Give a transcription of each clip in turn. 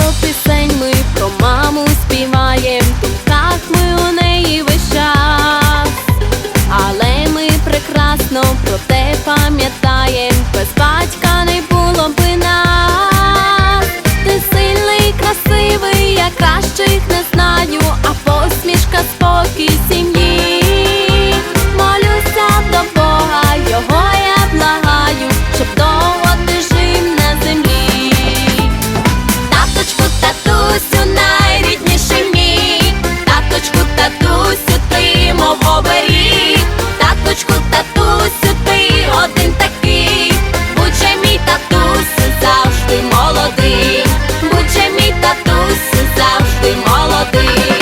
so. ти молодий.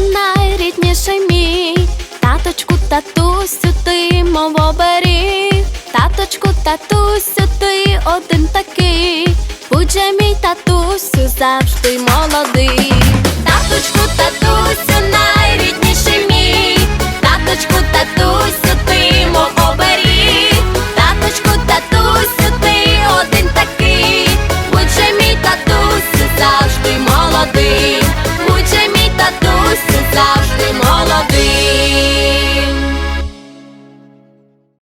найрідніший мій, таточку, татусю, ти мов оберіг таточку, татусю, ти один такий, будь же мій татусю завжди молодий, таточку, татусю.